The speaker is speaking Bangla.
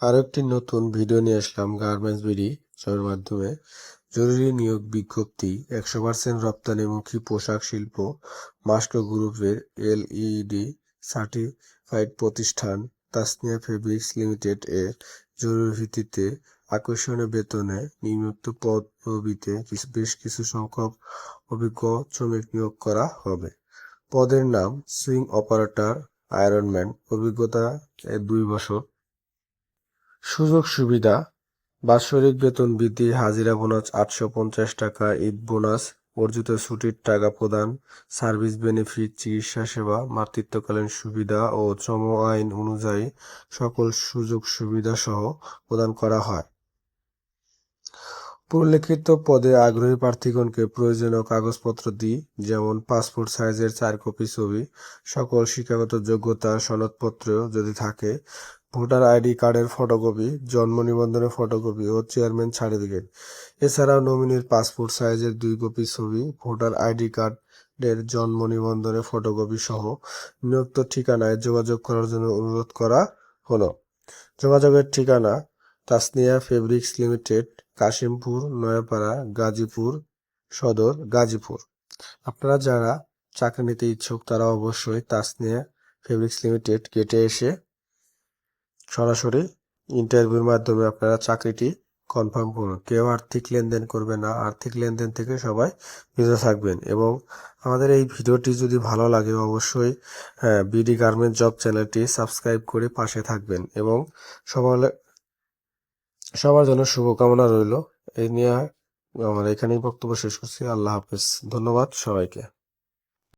আরও একটি নতুন ভিডিও নিয়ে আসলাম গার্মেন্টস বিডি সবের মাধ্যমে। জরুরি নিয়োগ বিজ্ঞপ্তি, একশো পার্সেন্ট রপ্তানিমুখী পোশাক শিল্প, মাস্কো গ্রুপের এলইডি সার্টিফাইড প্রতিষ্ঠান, তাসনিয়া ফেব্রিক্স লিমিটেড এর জরুরি ভিত্তিতে আকর্ষণীয় বেতনে নিম্নোক্ত পদবিতে কিছু- বেশ কিছু সংখ্যক অভিজ্ঞ শ্রমিক নিয়োগ করা হবে। পদের নাম, সুইং অপারেটর আয়রনম্যান অভিজ্ঞতা দুই বছর। সুযোগ সুবিধা, বাৎসরিক বেতন বৃদ্ধি, হাজিরা বোনাস আটশো পঞ্চাশ টাকা, ঈদ বোনাস, অর্জিত ছুটির টাকা প্রদান, সার্ভিস বেনিফিট, চিকিৎসা সেবা, মাতৃত্বকালীন সুবিধা ও শ্রম আইন অনুযায়ী সকল সুযোগ সুবিধা সহ প্রদান করা হয়। উল্লেখিত পদে আগ্রহী প্রার্থীগণকে প্রয়োজনীয় কাগজপত্র দিই, যেমন পাসপোর্ট সাইজের চার কপি ছবি, সকল শিক্ষাগত যোগ্যতা সনদপত্র যদি থাকে ভোটার আইডি কার্ডের ফটোকপি, জন্ম নিবন্ধনের ফটোকপি ও চেয়ারম্যান সার্টিফিকেট। এছাড়াও নমিনির পাসপোর্ট সাইজের দুই কপি ছবি, ভোটার আইডি কার্ডের জন্ম নিবন্ধনের ফটোকপি সহ নিয়োক্ত ঠিকানায় যোগাযোগ করার জন্য অনুরোধ করা হলো। যোগাযোগের ঠিকানা তাসনিয়া ফেব্রিক্স লিমিটেড, কাশিমপুর, নয়াপাড়া, গাজীপুর সদর, গাজীপুর। আপনারা যারা চাকরি নিতে ইচ্ছুক তারা অবশ্যই তাসনিয়া ফেব্রিক্স লিমিটেড গেটে এসে সরাসরি ইন্টারভিউর মাধ্যমে আপনারা চাকরিটি কনফার্ম করুন। কেউ আর্থিক লেনদেন করবে না। আর্থিক লেনদেন থেকে সবাই বিরত থাকবেন এবং আমাদের এই ভিডিওটি যদি ভালো লাগে অবশ্যই বিডি গার্মেন্ট জব চ্যানেলটি সাবস্ক্রাইব করে পাশে থাকবেন এবং সবার সবার জন্য শুভকামনা রইল। এই নিয়ে আমার এখানেই বক্তব্য শেষ করছি। আল্লাহ হাফেজ। ধন্যবাদ সবাইকে।